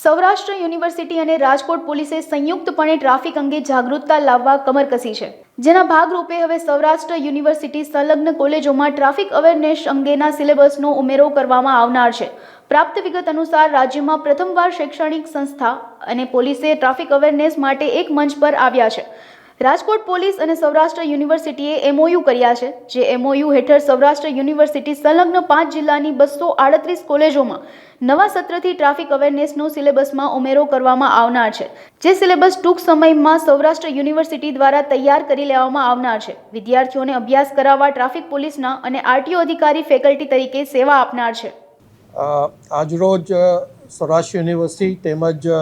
Saurashtra university અને રાજકોટ પોલીસે સંયુક્તપણે traffic અંગે જાગૃતતા લાવવા કમર કસી છે. જેના ભાગરૂપે હવે સૌરાષ્ટ્ર યુનિવર્સિટી સંલગ્ન કોલેજોમાં ટ્રાફિક અવેરનેસ અંગેના સિલેબસનો ઉમેરો કરવામાં આવનાર છે. પ્રાપ્ત વિગત અનુસાર રાજ્યમાં પ્રથમવાર શૈક્ષણિક સંસ્થા અને પોલીસે ટ્રાફિક અવેરનેસ માટે એક મંચ પર આવ્યા છે. રાજકોટ પોલીસ અને સૌરાષ્ટ્ર યુનિવર્સિટીએ એમઓયુ કર્યા છે, જે એમઓયુ હેઠળ સૌરાષ્ટ્ર યુનિવર્સિટી સંલગ્ન પાંચ જિલ્લાની બસો આડત્રીસ કોલેજોમાં નવા સત્રથી ટ્રાફિક અવેરનેસનો સિલેબસમાં ઉમેરો કરવામાં આવનાર છે, જે સિલેબસ ટૂંક સમયમાં સૌરાષ્ટ્ર યુનિવર્સિટી દ્વારા તૈયાર કરી લેવામાં આવનાર છે. વિદ્યાર્થીઓને અભ્યાસ કરાવવા ટ્રાફિક પોલીસના અને આરટીઓ અધિકારી ફેકલ્ટી તરીકે સેવા આપનાર છે. આજરોજ સૌરાષ્ટ્ર યુનિવર્સિટી તેમજ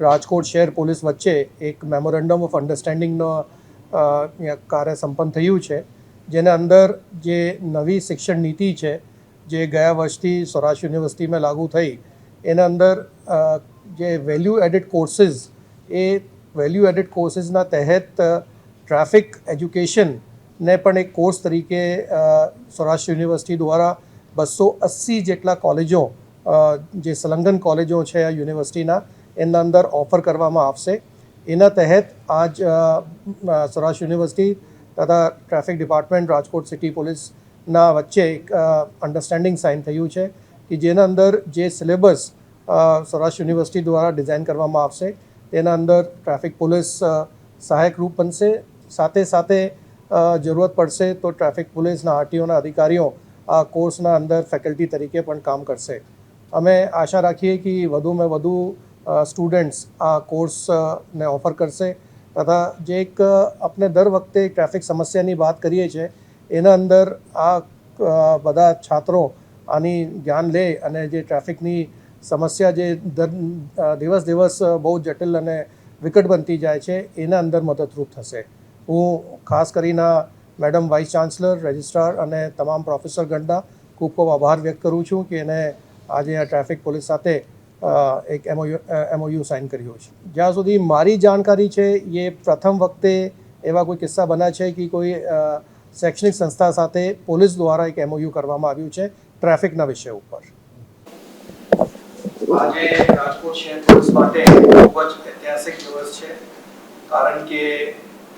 રાજકોટ શહેર પોલીસ વચ્ચે એક મેમોરેન્ડમ ઓફ અન્ડરસ્ટેન્ડિંગનો કાર્ય સંપન્ન થયું છે, જેના અંદર જે નવી શિક્ષણ નીતિ છે, જે ગયા વર્ષથી સૌરાષ્ટ્ર યુનિવર્સિટીમાં લાગુ થઈ, એના અંદર જે વેલ્યુ એડિડ કોર્સિસ એ વેલ્યુ એડિડ કોર્સિસના તહેત ટ્રાફિક એજ્યુકેશનને પણ એક કોર્સ તરીકે સૌરાષ્ટ્ર યુનિવર્સિટી દ્વારા બસો અસી જેટલા કોલેજો જે સંલગ્ન કોલેજો છે યુનિવર્સિટીના એના અંદર ઓફર કરવામાં આવશે. એના તહેત આજ સૌરાષ્ટ્ર યુનિવર્સિટી તથા ટ્રાફિક ડિપાર્ટમેન્ટ, રાજકોટ સિટી પોલીસના વચ્ચે એક અન્ડરસ્ટેન્ડિંગ સાઇન થયું છે કે જેના અંદર જે સિલેબસ સૌરાષ્ટ્ર યુનિવર્સિટી દ્વારા ડિઝાઇન કરવામાં આવશે, તેના અંદર ટ્રાફિક પોલીસ સહાયક રૂપ બનશે. સાથે સાથે જરૂરત પડશે તો ટ્રાફિક પોલીસના આરટીઓના અધિકારીઓ આ કોર્સના અંદર ફેકલ્ટી તરીકે પણ કામ કરશે. અમે આશા રાખીએ કે વધુમાં વધુ સ્ટુડન્ટ્સ આ કોર્સને ઓફર કરશે. તથા જે એક આપણે દર વખતે ટ્રાફિક સમસ્યાની વાત કરીએ છીએ, એના અંદર આ બધા છાત્રો આની જ્ઞાન લે અને જે ટ્રાફિકની સમસ્યા જે દર દિવસ દિવસ બહુ જટિલ અને વિકટ બનતી જાય છે, એના અંદર મદદરૂપ થશે. હું ખાસ કરીને મેડમ વાઇસ ચાન્સલર રજિસ્ટ્રાર અને તમામ પ્રોફેસર ગંડા ખૂબ ખૂબ આભાર વ્યક્ત કરું છું કે એને આજે આ ટ્રાફિક પોલીસ સાથે એક એમઓયુ એમઓયુ સાઇન કર્યો છે. જ્યાં સુધી મારી જાણકારી છે, એ પ્રથમ વખતે એવા કોઈ કિસ્સા બન્યા છે કે કોઈ શૈક્ષણિક સંસ્થા સાથે પોલીસ દ્વારા એક એમઓયુ કરવામાં આવ્યું છે ટ્રાફિકના વિષય ઉપર. આજે રાજકોટ શહેર પોલીસ માટે ખૂબ જ ઐતિહાસિક દિવસ છે, કારણ કે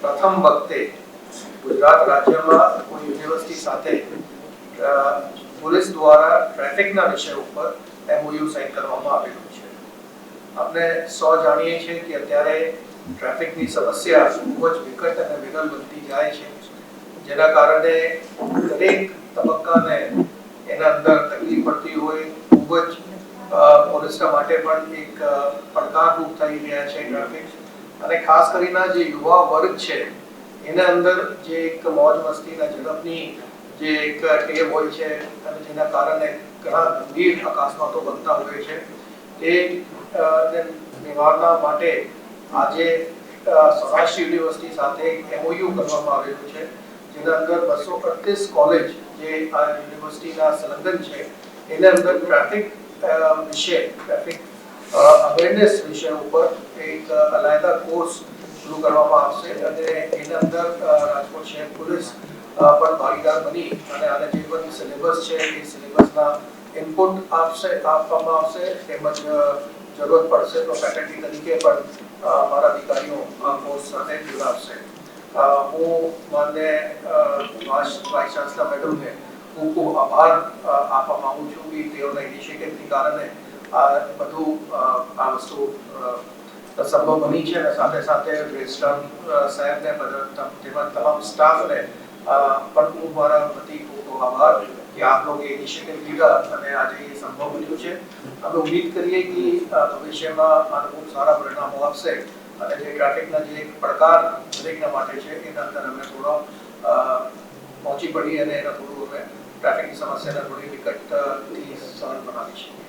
પ્રથમ વખતે ગુજરાત રાજ્યમાં કોઈ યુનિવર્સિટી સાથે પોલીસ દ્વારા ટ્રાફિકના વિષય ઉપર એમઓયુ સાઇન કરવામાં આવેલું છે. આપણે સૌ જાણીએ છીએ કે અત્યારે ટ્રાફિકની સમસ્યા ખૂબ જ વિકટ અને વિગલ બનતી જાય છે. જેના કારણે દરેક તબક્કાને એના અંદર તકલીફ પડતી હોય, ખૂબ જ પોલીસના માટે પણ એક પડકારરૂપ થઈ રહ્યા છે ટ્રાફિક. અને ખાસ કરીને જે યુવા વર્ગ છે, એના અંદર જે એક મોજ મસ્તીના ઝડપની જે એક ટેબ હોય છે અને જેના કારણે ઘણા ગંભીર અકસ્માતો બનતા હોય છે. એ અ, નિવારણા માટે આજે સૌરાષ્ટ્ર યુનિવર્સિટી સાથે એમઓયુ કરવામાં આવેલું છે જેના અંદર બસો અડતીસ કોલેજ જે આ યુનિવર્સિટીના સંલગ્ન છે એના અંદર ટ્રાફિક વિશે ટ્રાફિક અવેરનેસ વિષય ઉપર એક અલાયદા કોર્સ શરૂ કરવામાં આવશે અને એના અંદર રાજકોટ શહેર પોલીસ પણ ભાગીદાર બની અને આને જે પણ સિલેબસ છે એ સિલેબસના ઇનપુટ આપશે, આપવામાં આવશે, તેમજ જરૂરત પડશે તો ફેકલ્ટી તરીકે પણ મારા અધિકારીઓ આ કોર્સ સાથે જોડાશે. હું માન્ય વાઇસ ચાન્સલર મેડમને ખૂબ ખૂબ આભાર આપવા માંગુ છું કે તેઓના ઇનિશિયેટિવની કારણે આ બધું આ વસ્તુ સંભવ બની છે અને સાથે સાથે રજિસ્ટ્રાર સાહેબને તેમજ તમામ સ્ટાફને પણ હું મારા વતી ખૂબ ખૂબ આભાર કે આપ લોકો ઇનિશિયેટિવ લીધા અને આજે એ સંભવ બન્યું છે. અમે ઉમ્મીદ કરીએ કે ભવિષ્યમાં આનું ખૂબ સારા પરિણામો આપશે અને જે ટ્રાફિકના જે એક પડકાર દરેકના માટે છે, એના અંદર અમે થોડો પહોંચી પડી અને એના થોડું અમે ટ્રાફિકની સમસ્યાને થોડી વિકટથી સરળ બનાવી શકીએ.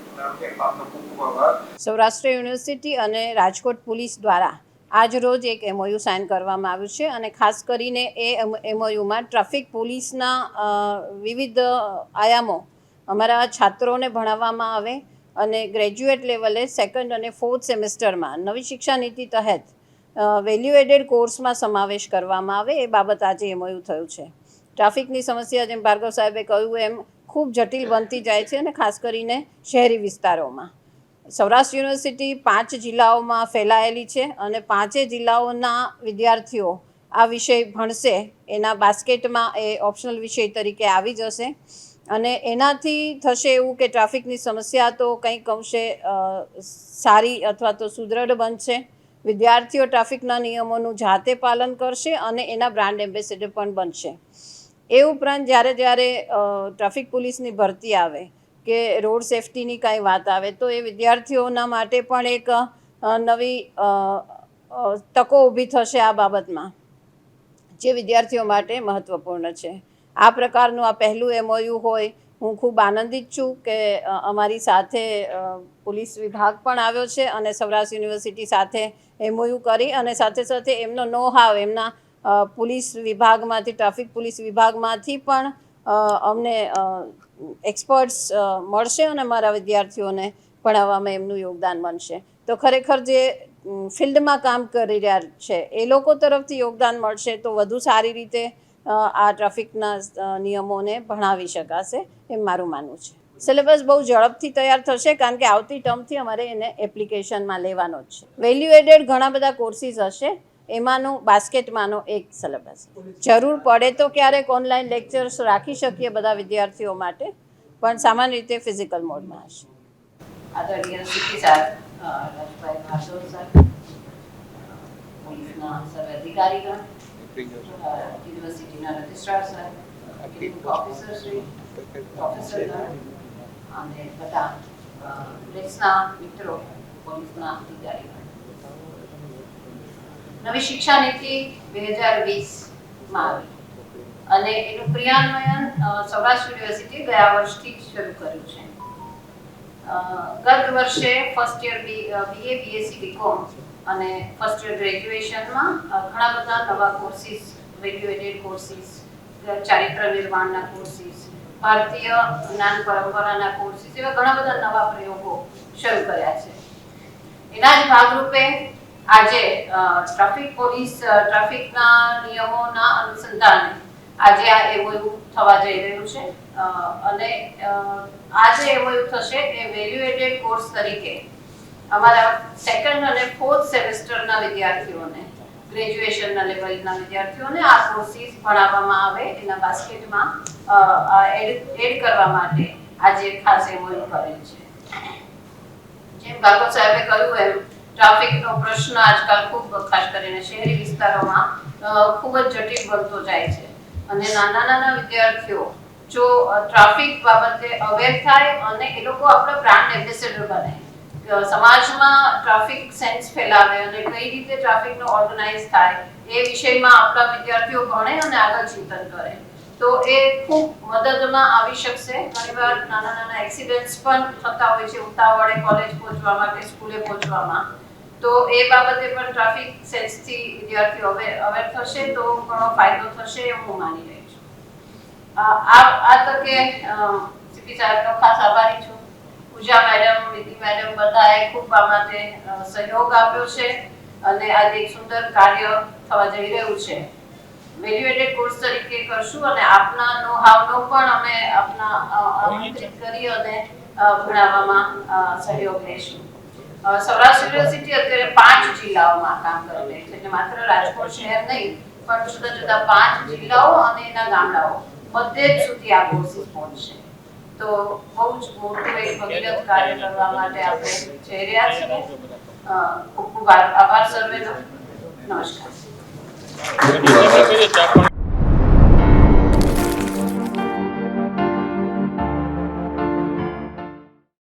આભાર. સૌરાષ્ટ્ર યુનિવર્સિટી અને રાજકોટ પોલીસ દ્વારા આજ રોજ એક એમઓયુ સાઇન કરવામાં આવ્યું છે અને ખાસ કરીને એ એમઓયુમાં ટ્રાફિક પોલીસના વિવિધ આયામો અમારા છાત્રોને ભણાવવામાં આવે અને ગ્રેજ્યુએટ લેવલે સેકન્ડ અને ફોર્થ સેમેસ્ટરમાં નવી શિક્ષા નીતિ તહેત વેલ્યુ એડેડ કોર્સમાં સમાવેશ કરવામાં આવે એ બાબત આજે એમઓયુ થયું છે. ટ્રાફિકની સમસ્યા, જેમ ભાર્ગવ સાહેબે કહ્યું એમ, ખૂબ જટિલ બનતી જાય છે અને ખાસ કરીને શહેરી વિસ્તારોમાં. સૌરાષ્ટ્ર યુનિવર્સિટી પાંચ જિલ્લાઓમાં ફેલાયેલી છે અને પાંચે જિલ્લાઓના વિદ્યાર્થીઓ આ વિષય ભણશે. એના બાસ્કેટમાં એ ઓપ્શનલ વિષય તરીકે આવી જશે. અને એનાથી થશે એવું કે ટ્રાફિકની સમસ્યા તો કંઈક અંશે સારી અથવા તો સુદૃઢ બનશે. વિદ્યાર્થીઓ ટ્રાફિકના નિયમોનું જાતે પાલન કરશે અને એના બ્રાન્ડ એમ્બેસેડર પણ બનશે. એ ઉપરાંત જ્યારે જ્યારે ટ્રાફિક પોલીસની ભરતી આવે કે રોડ સેફટીની કાંઈ વાત આવે, તો એ વિદ્યાર્થીઓના માટે પણ એક નવી તકો ઊભી થશે આ બાબતમાં, જે વિદ્યાર્થીઓ માટે મહત્ત્વપૂર્ણ છે. આ પ્રકારનું આ પહેલું એમઓયુ હોય, હું ખૂબ આનંદિત છું કે અમારી સાથે પોલીસ વિભાગ પણ આવ્યો છે અને સૌરાષ્ટ્ર યુનિવર્સિટી સાથે એમઓયુ કરી અને સાથે સાથે એમનો નો હાવ એમના પોલીસ વિભાગમાંથી, ટ્રાફિક પોલીસ વિભાગમાંથી પણ અમને એક્સપર્ટ્સ મળશે અને મારા વિદ્યાર્થીઓને ભણાવવામાં એમનું યોગદાન બનશે. તો ખરેખર જે ફિલ્ડમાં કામ કરી રહ્યા છે, એ લોકો તરફથી યોગદાન મળશે તો વધુ સારી રીતે આ ટ્રાફિકના નિયમોને ભણાવી શકાશે એમ મારું માનવું છે. સિલેબસ બહુ ઝડપથી તૈયાર થશે કારણ કે આવતી ટર્મથી અમારે એને એપ્લિકેશનમાં લેવાનો જ છે. વેલ્યુ એડેડ ઘણા બધા કોર્સીસ હશે એમાંનું બાસ્કેટમાંનો એક સિલેબસ જરૂર પડે તો ક્યારેક ઓનલાઈન લેક્ચર્સ રાખી શકીએ બધા વિદ્યાર્થીઓ માટે, પણ સામાન્ય રીતે ફિઝિકલ મોડમાં હશે. અને બધા પોલીસના અધિકારીગણ. નવી શિક્ષા નીતિ બે હજાર વીસમાં આવી. અને એનું ક્રિયાન્વયન સૌરાષ્ટ્ર યુનિવર્સિટી ગયા વર્ષથી શરૂ કર્યું છે. ગત વર્ષે first year BA BSc BCom અને ફર્સ્ટ યર ગ્રેજ્યુએશનમાં ઘણા બધા નવા કોર્સિસ વેલ્યુએટેડ કોર્સિસ ચારિત્ર નિર્માણના કોર્સિસ ભારતીય જ્ઞાન પરંપરાના કોર્સિસ એવા ઘણા બધા નવા પ્રયોગો શરૂ કર્યા છે. એના જ ભાગરૂપે આજે ટ્રાફિક પોલીસ ટ્રાફિકના નિયમોના અનુસંધાને આજે આ એમઓયુ થવા જઈ રહ્યું છે. અને આજે એવું એવું થશે એ વેલ્યુએટેડ કોર્સ તરીકે અમારા સેકન્ડ અને ફોર્થ સેમેસ્ટરના વિદ્યાર્થીઓને ગ્રેજ્યુએશનના લેવલના વિદ્યાર્થીઓને આ કોર્સિસ ભણાવવામાં આવે, એના બાસ્કેટમાં એડ કરવા માટે આજે ખાસ એવું કરેલ છે. જેમ ભાગવત સાહેબે કહ્યું એમ ટ્રાફિકનો પ્રશ્ન આજકાલ ખૂબ, ખાસ કરીને શહેરી વિસ્તારોમાં ખૂબ જ જટિલ બનતો જાય છે. અને નાના નાના વિદ્યાર્થીઓ જો ટ્રાફિક બાબતે અવેર થાય અને એ લોકો આપણા બ્રાન્ડ એમ્બેસેડર બને. સમાજમાં ટ્રાફિક સેન્સ ફેલાવે અને કઈ રીતે ટ્રાફિકનો ઓર્ગેનાઇઝ થાય એ વિષયમાં આપણા વિદ્યાર્થીઓ ભણે અને આગળ ચિંતન કરે. તો એ ખૂબ મદદમાં આવી શકશે. ઘણીવાર નાના નાના એક્સિડન્ટ્સ પણ થતા હોય છે ઉતાવળે કોલેજ પહોંચવા માટે સ્કૂલે પહોંચવામાં. તો એ બાબતે પણ ટ્રાફિક સેન્સથી વિદ્યાર્થીઓ અવેર થશે તો ઘણો ફાયદો થશે એવું હું માની રહી છું. આ આ તકે સીપી સાહેબનો ખાસ આભારી છું. પૂજા મેડમ વિધિ મેડમ બધાએ ખૂબ આ માટે સહયોગ આપ્યો છે અને આજે એક સુંદર કાર્ય થવા જઈ રહ્યું છે. વેલ્યુએટેડ કોર્સ તરીકે કરશું અને આપના નો હાવનો પણ અમે આપના આમંત્રિત કરી અને ભણાવવામાં સહયોગ લઈશું અ, સૌરાષ્ટ્ર યુનિવર્સિટી અત્યારે પાંચ જિલ્લાઓમાં કામ કરે છે. એટલે માત્ર રાજકોટ શહેર નહીં, પણ જુદા જુદા પાંચ જિલ્લાઓ અને એના ગામડાઓ બધે સુધી આ કોર્સિસ પહોંચશે. તો બહુ જ મોટું એક ભગીરથ કાર્ય કરવા માટે આપણે જઈ રહ્યા છીએ. ખૂબ ખૂબ આભાર સર્વેનો નમસ્કાર.